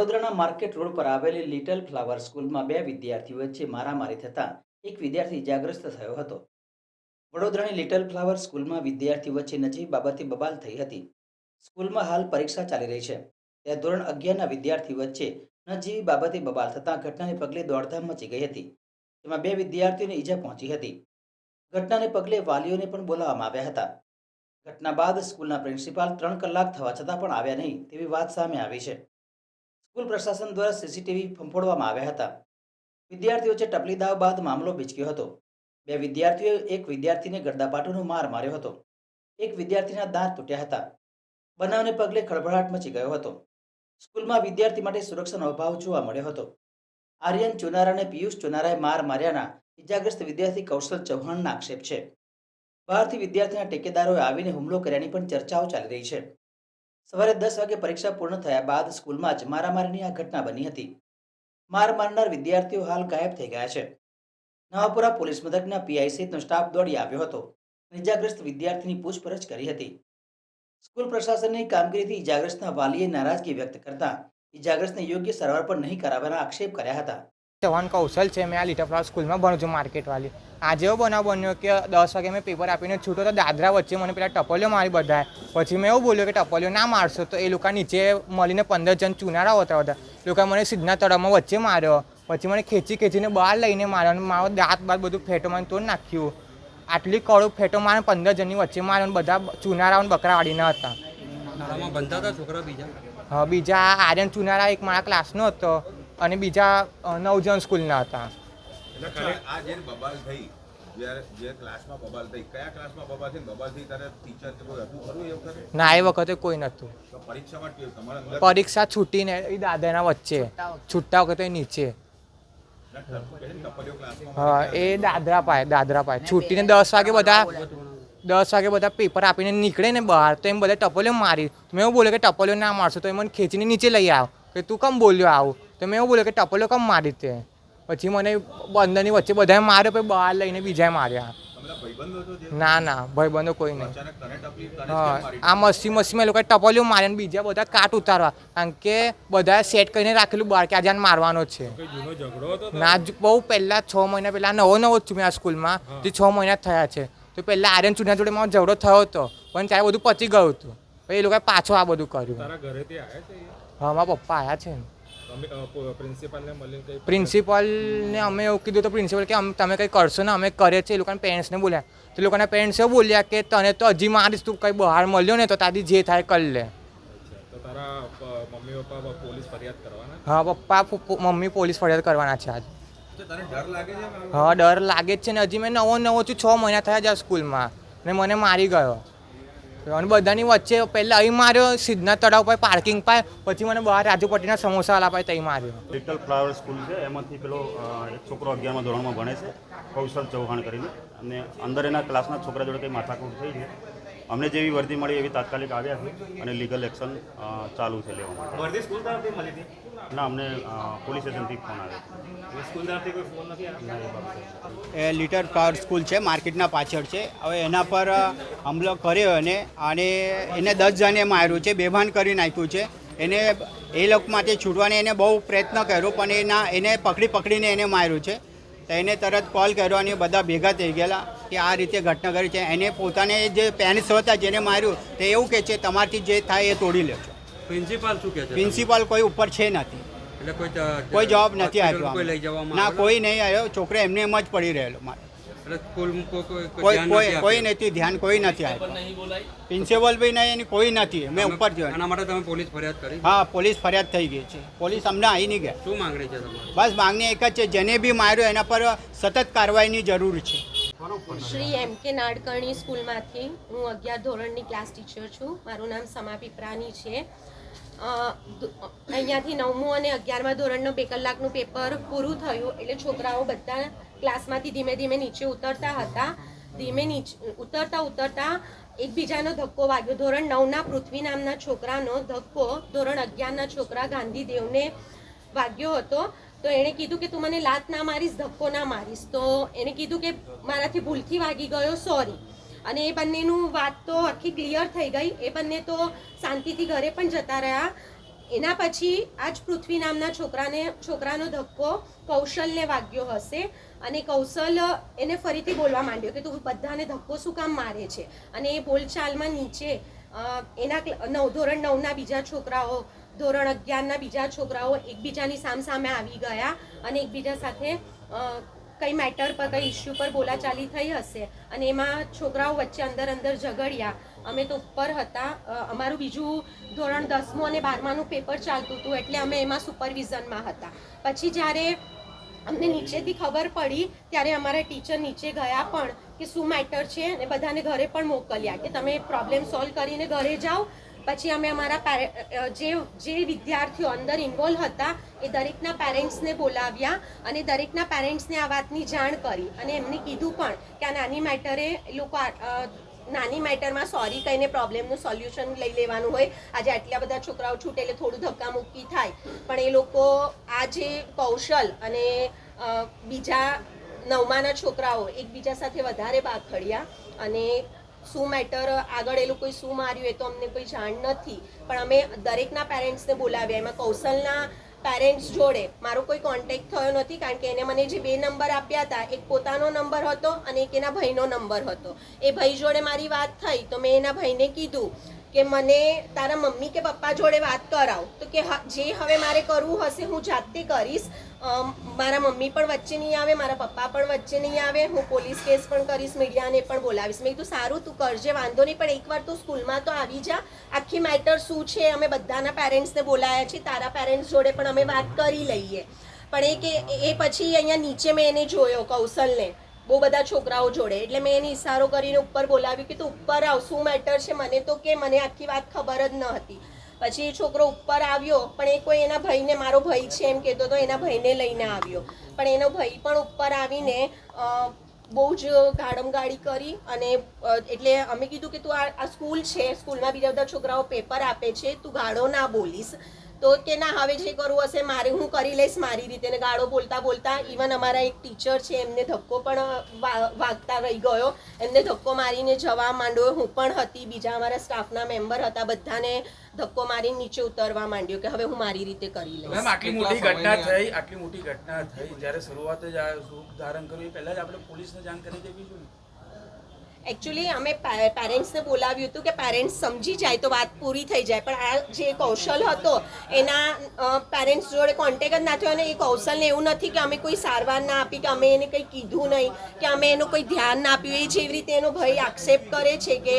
વડોદરાના market road પર આવેલી લિટલ ફ્લાવર સ્કૂલમાં બે વિદ્યાર્થીઓ વચ્ચે મારામારી થતાં એક વિદ્યાર્થી ઇજાગ્રસ્ત થયો હતો. વડોદરાની લિટલ ફ્લાવર સ્કૂલમાં વિદ્યાર્થીઓ વચ્ચે નજીક બાબતે બબાલ થઈ હતી. સ્કૂલમાં હાલ પરીક્ષા ચાલી રહી છે. ત્યાં ધોરણ અગિયારના વિદ્યાર્થી વચ્ચે નજીવી બાબતે બબાલ થતાં ઘટનાને પગલે દોડધામ મચી ગઈ હતી. તેમાં બે વિદ્યાર્થીઓને ઈજા પહોંચી હતી. ઘટનાને પગલે વાલીઓને પણ બોલાવવામાં આવ્યા હતા. ઘટના બાદ સ્કૂલના પ્રિન્સિપાલ ત્રણ કલાક થવા છતાં પણ આવ્યા નહીં તેવી વાત સામે આવી છે. સ્કૂલ પ્રશાસન દ્વારા સીસીટીવી ફંફોડવામાં આવ્યા હતા. વિદ્યાર્થીઓ વચ્ચે ટપલી દાવ બાદ મામલો બીચક્યો હતો. બે વિદ્યાર્થીઓએ એક વિદ્યાર્થીને ગરદાપાટોનો માર માર્યો હતો. એક વિદ્યાર્થીના દાંત તૂટ્યા હતા. બનાવને પગલે ખળભળાટ મચી ગયો હતો. સ્કૂલમાં વિદ્યાર્થી માટે સુરક્ષાનો અભાવ જોવા મળ્યો હતો. આર્યન ચુનારા અને પિયુષ ચુનારાએ માર માર્યાના ઇજાગ્રસ્ત વિદ્યાર્થી કૌશલ ચૌહાણના આક્ષેપ છે. બહારથી વિદ્યાર્થીના ટેકેદારોએ આવીને હુમલો કર્યાની પણ ચર્ચાઓ ચાલી રહી છે. સવારે દસ વાગે પરીક્ષા પૂર્ણ થયા બાદ સ્કૂલમાં જ મારામારીની આ ઘટના બની હતી. માર મારનાર વિદ્યાર્થીઓ હાલ ગાયબ થઈ ગયા છે. નવાપુરા પોલીસ મથકના પીઆઈ સહિતનો સ્ટાફ દોડી આવ્યો હતો. ઇજાગ્રસ્ત વિદ્યાર્થીની પૂછપરછ કરી હતી. સ્કૂલ પ્રશાસનની કામગીરીથી ઇજાગ્રસ્તના વાલીએ નારાજગી વ્યક્ત કરતા ઇજાગ્રસ્તને યોગ્ય સારવાર પણ નહીં કરાવવાના આક્ષેપ કર્યા હતા. ચૌહાણ કૌશલ છે મેં આ ફ્લાવર સ્કૂલમાં ભણું છું માર્કેટવાળી આજે એવો બનાવ બન્યો કે દસ વાગે મેં પેપર આપીને છૂટો તો દાદરા વચ્ચે મને પેલા ટપલીઓ મારી બધા પછી મેં એવું બોલ્યો કે ટપલીઓ ના મારશો તો એ લોકો નીચે મળીને પંદર જણ ચુનારા હોતા હતા. એ લોકોએ મને સીધના તળાવમાં વચ્ચે માર્યો. પછી મને ખેંચી ખેંચીને બહાર લઈને માર્યો અને મારો દાંત બાદ બધું ફેટો મને તોડ નાખ્યું. આટલી કડું ફેટો મારે પંદર જણની વચ્ચે માર્યો અને બધા ચુનારાઓ અને બકરા વાળીના હતા. હા, બીજા આર્યન ચુનારા એક મારા ક્લાસનો હતો. અને બીજા નવજન સ્કૂલના હતા. આ જે બબાલ થઈ જે ક્લાસમાં બબાલ થઈ કયા ક્લાસમાં બબાલ થઈ? બબાલ થઈ ત્યારે ટીચર કોઈ હતું ખરું એ વખતે? ના એ વખતે કોઈ નહોતું. પરીક્ષામાં કે તમારા અંદર પરીક્ષા છૂટીને એ દાદાના વચ્ચે. છૂટતા વખતે નીચે. હા એ દાદરા પાય દાદરા પાય છૂટીને દસ વાગે બધા દસ વાગે બધા પેપર આપીને નીકળે ને બહાર તો એમ બધા ટપોલીઓ મારી મેં એવું બોલ્યો કે ટપોલીઓ ના મારશો તો એ મને ખેંચીને નીચે લઈ આવ. કે તું કેમ બોલ્યો આવું? તો મેં એવું બોલ્યું કે ટપલો કેમ મારી તે પછી મને બંદરની વચ્ચે બધાએ માર્યો પછી બહાર લઈને બીજાએ માર્યા. ના ના ભાઈબંધો કોઈ નહીં. હા આ મસ્તી મસ્તીમાં એ લોકોએ ટપોલીઓ માર્યા અને બીજા બધા કાટ ઉતારવા. કારણ કે બધાએ સેટ કરીને રાખેલું બહાર કે આજે મારવાનો છે. ના જ- બહુ પહેલાં છ મહિના પહેલાં નવો નવો જ છું મેં આ સ્કૂલમાં. જે છ મહિના થયા છે. તો પહેલાં આર્યન ચુના જોડે મારો ઝઘડો થયો હતો. પણ ત્યારે બધું પતી ગયું હતું. પછી એ લોકોએ પાછો આ બધું કર્યું. હા મારા પપ્પા આવ્યા છે ને. પ્રિન્સિપાલને મળીને કઈ પ્રિન્સિપલને અમે એવું કીધું તો પ્રિન્સિપલ કે અમ- તમે કંઈ કરશો ને અમે કરીએ છીએ એ લોકોના પેરેન્ટ્સને બોલ્યા. તો એ લોકોના પેરેન્ટ્સે બોલ્યા કે તને તો હજી મારીશ તું કંઈ બહાર મળ્યો ને તો તારી જે થાય કરી લે. તારા મમ્મી પપ્પા પોલીસ ફરિયાદ કરવાના? હા પપ્પા મમ્મી પોલીસ ફરિયાદ કરવાના છે આજે. તો તને ડર લાગે છે? મારો? હા ડર લાગે જ છે ને હજી મેં નવો નવો છું છ મહિના થયા જ આ સ્કૂલમાં. ને મને મારી ગયો. અને બધાની વચ્ચે પહેલાં અહીં માર્યો સિદ્ધના તળાવ પર પાર્કિંગ પાય પછી મને બહાર રાજુપટીના પટ્ટીના સમોસાવાલા પાય ત્યાં માર્યો. લિટલ ફ્લાવર સ્કૂલ છે, એમાંથી પેલો એક છોકરો અગિયારમાં ધોરણમાં ભણે છે, કૌશલ ચૌહાણ કરીને. અને અંદર એના ક્લાસના છોકરા જોડે કંઈ માથાકૂટ થઈ છે. અમને જેવી વર્દી મળી એવી તાત્કાલિક આવ્યા છે અને લીગલ એક્શન ચાલુ છે લેવા માટે. વર્દી સ્કૂલ તરફથી મળી હતી? ના અમને પોલીસ સ્ટેશનથી ફોન આવ્યો. સ્કૂલ તરફથી કોઈ ફોન નથી આવ્યો? એ લિટર ફ્લાવર સ્કૂલ છે માર્કેટના પાછળ છે. હવે એના પર હમલો કર્યો એને અને એને દસ જણે માર્યું છે બેભાન કરી નાખ્યું છે. એને એ લોકો માટે છૂટવાની એને બહુ પ્રયત્ન કર્યો પણ એના એને પકડી પકડીને એને માર્યું છે. તો એને તરત કોલ કર્યો અને બધા ભેગા થઈ ગયેલા કે આ રીતે ઘટના કરી છે. એને પોતાને જે પેરેન્ટ્સ હતા જેને માર્યું તે એવું કહે છે તમારથી જે થાય એ તોડી લેજો. પ્રિન્સિપાલ શું કહે છે? પ્રિન્સિપાલ કોઈ ઉપર છે નથી. એટલે કોઈ કોઈ જવાબ નથી આપ્યો ના કોઈ નહીં આવ્યો છોકરો એમને એમ જ પડી રહેલો મારે. કોઈ કોઈ કોઈ ધ્યાન કોઈ નથી આપ્યું? ધ્યાન કોઈ નથી પ્રિન્સિપલ બી નહીં એની કોઈ નથી. મેં ઉપર જોયું. એના માટે તમે પોલીસ ફરિયાદ કરી? હા પોલીસ ફરિયાદ થઈ ગઈ છે. પોલીસ અમને આવી નહીં ગયા. શું માંગણી છે તમારી? બસ માંગણી એક જ છે જેને બી માર્યો એના પર સતત કાર્યવાહીની જરૂર છે. શ્રી એમ કે નાડકર્ણી સ્કૂલમાંથી હું અગિયાર ધોરણની ક્લાસ ટીચર છું. મારું નામ સમા પીપરાની છે. અહીંયાથી નવમું અને અગિયારમાં ધોરણનું બે કલાકનું પેપર પૂરું થયું એટલે છોકરાઓ બધા ક્લાસમાંથી ધીમે ધીમે નીચે ઉતરતા હતા. ધીમે નીચે, ઉતરતા ઉતરતા એકબીજાનો ધક્કો વાગ્યો. ધોરણ નવના પૃથ્વી નામના છોકરાનો ધક્કો ધોરણ અગિયારના છોકરા ગાંધીદેવને વાગ્યો હતો. તો એણે કીધું કે તું મને લાત ના મારીશ, ધક્કો ના મારીશ. તો એણે કીધું કે મારાથી ભૂલથી વાગી ગયો, સોરી. અને એ બંનેનું વાત તો આખી ક્લિયર થઈ ગઈ. એ બંને તો શાંતિથી ઘરે પણ જતા રહ્યા. એના પછી આ જ પૃથ્વી નામના છોકરાને, છોકરાનો ધક્કો કૌશલને વાગ્યો હશે અને કૌશલ એને ફરીથી બોલવા માંડ્યો કે તું બધાને ધક્કો શું કામ મારે છે? અને એ બોલચાલમાં નીચે એના નવ, ધોરણ નવના બીજા છોકરાઓ, ધોરણ અગિયારના બીજા છોકરાઓ એકબીજાની સામ સામે આવી ગયા અને એકબીજા સાથે કઈ મેટર પર, કઈ ઇસ્યુ પર બોલાચાલી થઈ હશે અને એમાં છોકરાઓ વચ્ચે અંદર અંદર ઝઘડ્યા. અમે તો ઉપર હતા. અમારું બીજું ધોરણ દસમું અને બારમાનું પેપર ચાલતું હતું એટલે અમે એમાં સુપરવિઝનમાં હતા. પછી જ્યારે અમને નીચેથી ખબર પડી, ત્યારે અમારા ટીચર નીચે ગયા પણ કે શું મેટર છે અને બધાને ઘરે પણ મોકલ્યા કે તમે પ્રોબ્લેમ સોલ્વ કરીને ઘરે જાઓ પછી અમે અમારા જે જે વિદ્યાર્થીઓ અંદર ઇન્વોલ્વ હતા, એ દરેકના પેરેન્ટ્સને બોલાવ્યા અને દરેકના પેરેન્ટ્સને આ વાતની જાણ કરી. અને એમને કીધું પણ કે આ નાની મેટરે લોકો નાની મેટરમાં સોરી કહીને પ્રોબ્લેમનું સોલ્યુશન લઈ લેવાનું હોય. આજે આટલા બધા છોકરાઓ છૂટે એટલે થોડું ધક્કામુક્કી થાય. પણ એ લોકો આ જે કૌશલ અને બીજા નવમાના છોકરાઓ એકબીજા સાથે વધારે બાખડ્યા અને શું મેટર આગળ એ લોકોએ શું માર્યું એ તો અમને કોઈ જાણ નથી. પણ અમે દરેકના પેરેન્ટ્સને બોલાવ્યા. એમાં કૌશલના પેરેન્ટ્સ જોડે મારો કોઈ કોન્ટેક્ટ થયો નથી કારણ કે એને મને જે બે નંબર આપ્યા હતા, એક પોતાનો નંબર હતો અને એક એના ભાઈનો નંબર હતો. એ ભાઈ જોડે મારી વાત થઈ તો મેં એના ભાઈને કીધું કે મને તારા મમ્મી કે પપ્પા જોડે વાત કરાવ. તો કે જે હવે મારે કરવું હશે હું જાતે કરીશ. મારા મમ્મી પણ વચ્ચે નહીં આવે, મારા પપ્પા પણ વચ્ચે નહીં આવે. હું પોલીસ કેસ પણ કરીશ, મીડિયાને પણ બોલાવીશ. મેં કીધું, સારું, તું કરજે, વાંધો નહીં, પણ એકવાર તું સ્કૂલમાં તો આવી જા. આખી મેટર શું છે? અમે બધાના પેરેન્ટ્સને બોલાયા છે તારા પેરેન્ટ્સ જોડે પણ અમે વાત કરી લઈએ. પણ એ કે, એ પછી અહીંયા નીચે મેં એને જોયો કૌશલને. બહુ બધા છોકરાઓ જોડે. એટલે મેં એને ઈશારો કરીને ઉપર બોલાવ્યું કે તું ઉપર આવ, શું મેટર છે મને તો કે મને આખી વાત ખબર જ ન હતી. પછી એ છોકરો ઉપર આવ્યો, પણ એ કોઈ એના ભાઈને, મારો ભાઈ છે એમ કહેતો તો એના ભાઈને લઈને આવ્યો. પણ એનો ભાઈ પણ ઉપર આવીને બહુ જ ગાડમગાડી કરી અને એટલે અમે કીધું કે તું આ સ્કૂલ છે સ્કૂલમાં બીજા બધા છોકરાઓ પેપર આપે છે, તું ગાળો ના બોલીશ. તો કે ના હવે જે કરવું હશે મારે હું કરી લઈશ મારી રીતે. ને ગાળો બોલતા બોલતા ઇવન અમારા એક ટીચર છે એમને ધક્કો પણ વા- વાગતા રહી ગયો. એમને ધક્કો મારીને જવા માંડ્યો. હું પણ હતી બીજા અમારા સ્ટાફના મેમ્બર હતા બધાને ધક્કો મારીને નીચે ઉતરવા માંડ્યો કે હવે હું મારી રીતે કરી લઈશ. મેમ આટલી મોટી ઘટના થઈ આટલી મોટી ઘટના થઈ. જ્યારે શરૂઆત જ આ રૂપ ધારણ કર્યું એ પહેલા જ આપણે પોલીસને જાણ કરી દેવી જોઈએ. એકચ્યુઅલી અમે પેરેન્ટ્સને બોલાવ્યું હતું કે પેરેન્ટ્સ સમજી જાય તો વાત પૂરી થઈ જાય. પણ આ જે કૌશલ હતો, એના પેરેન્ટ્સ જોડે કોન્ટેક જ ના થયો અને એ કૌશલને એવું નથી કે અમે કોઈ સારવાર ના આપી, કે અમે એને કંઈ કીધું નહીં, કે અમે એનું કોઈ ધ્યાન ના આપ્યું. એ જેવી રીતે એનો ભય આક્ષેપ કરે છે કે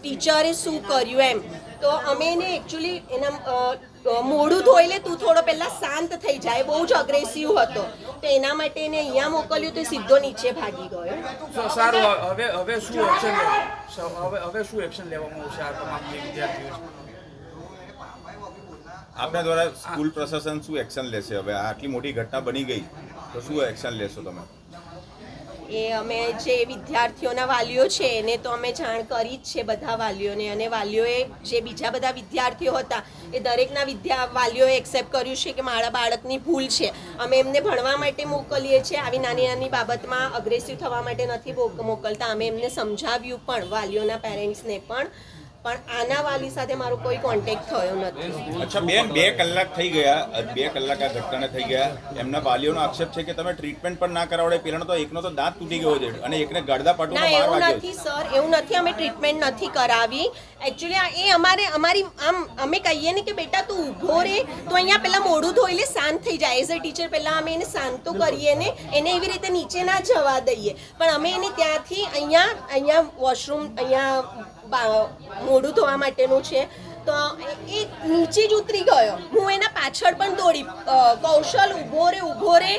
ટીચરે શું કર્યું એમ. તો અમે એને એકચ્યુઅલી એના અ, ધોઈ લે તું થોડો પહેલાં શાંત થઈ જાય. બહુ જ અગ્રેસિવ હતો. તો એના માટે એને અહીંયા મોકલ્યું તો એ સીધો નીચે ભાગી ગયો. સારું હવે હવે શું એક્શન હવે હવે શું એક્શન લેવામાં આવશે આ તમામ વિદ્યાર્થીઓ આપના દ્વારા સ્કૂલ પ્રશાસન શું એક્શન લેશે? હવે આટલી મોટી ઘટના બની ગઈ તો શું એક્શન લેશો તમે? એ અમે જે વિદ્યાર્થીઓના વાલીઓ છે, એને તો અમે જાણ કરી જ છે બધા વાલીઓને. અને વાલીઓએ જે બીજા બધા વિદ્યાર્થીઓ હતા, એ દરેકના વિદ્યા વાલીઓએ એક્સેપ્ટ કર્યું છે કે મારા બાળકની ભૂલ છે. અમે એમને ભણવા માટે મોકલીએ છીએ. આવી નાની નાની બાબતમાં અગ્રેસિવ થવા માટે નથી મોક- મોકલતા. અમે એમને સમજાવ્યું પણ, વાલીઓના પેરેન્ટ્સને પણ. પણ આના વાલી સાથે મારો કોઈ કોન્ટેક્ટ થયો નથી. અચ્છા બેન બે કલાક થઈ ગયા બે કલાક આ ઘટનાને થઈ ગયા. એમના વાલીઓનો આક્ષેપ છે કે તમે ટ્રીટમેન્ટ પણ ના કરાવડે પેલાનો તો એકનો તો દાંત તૂટી ગયો છે અને એકને ગળદા પાટુનો માર એવું નથી સર એવું નથી અમે ટ્રીટમેન્ટ નથી કરાવી. એકચ્યુઅલી એ અમારે અમારી આમ અમે કહીએ ને કે બેટા તું ઊભો રે તો અહીંયા પહેલાં મોઢું ધોઈ લે શાંત થઈ જાય એઝ અ ટીચર પહેલાં અમે એને શાંત તો કરીએ ને એને એવી રીતે નીચે ના જવા દઈએ. પણ અમે એને ત્યાંથી અહીંયા અહીંયા વોશરૂમ અહીંયા મોઢું ધોવા માટેનું છે. તો એ નીચે જ ઉતરી ગયો. હું એના પાછળ પણ દોડી. કૌશલ ઊભો રે ઊભો રે.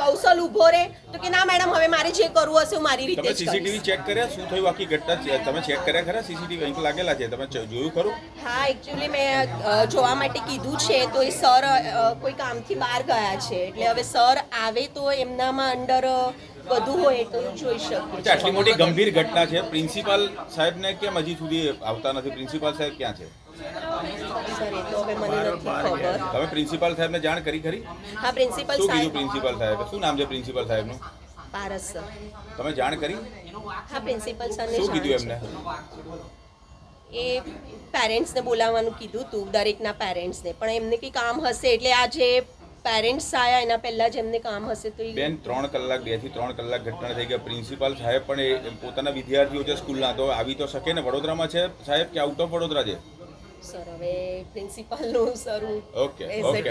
કૌશલ ઊભો રે. તો કે ના મેડમ હવે મારે જે કરવું હશે હું મારી રીતે તમે સીસીટીવી ચેક કર્યા? શું થયું આખી ઘટના? તમે ચેક કર્યા ખરા? સીસીટીવી અહીં લાગેલા છે? તમે જોયું ખરું? હા એકચ્યુઅલી મેં જોવા માટે કીધું છે. તો એ સર કોઈ કામથી બહાર ગયા છે. એટલે હવે સર આવે તો એમનામાં અંડર વધુ હોય તો જોઈ શકે આટલી મોટી ગંભીર ઘટના છે. પ્રિન્સિપાલ સાહેબને કેમ હજી સુધી આવતા નથી? પ્રિન્સિપાલ સાહેબ ક્યાં છે? તમે પ્રિન્સિપાલ સાહેબને જાણ કરી ખરી? હા પ્રિન્સિપાલ શું કીધું સાહેબ. પ્રિન્સિપાલ સાહેબ? શું નામ છે પ્રિન્સિપાલ સાહેબનું? પારસ સર. તમે જાણ કરી? હા પ્રિન્સિપાલ સરને શું કીધું એમને? એ પેરેન્ટ્સને બોલાવવાનું કીધું હતું દરેકના પેરેન્ટ્સને પણ એમને કંઈ કામ હશે એટલે આ જે પેરેન્ટ્સ આયા એના પહેલા જેમને કામ હશે તો એ બેન ત્રણ કલાક બેથી ત્રણ કલાક ઘટના થઈ ગયા પ્રિન્સિપાલ સાહેબ પણ એ પોતાના વિદ્યાર્થીઓ છે સ્કૂલના. તો આવી તો શકે ને? વડોદરામાં છે સાહેબ કે આઉટ ઓફ વડોદરા છે? સર હવે પ્રિન્સિપાલનું સર હું ઓકે ઓકે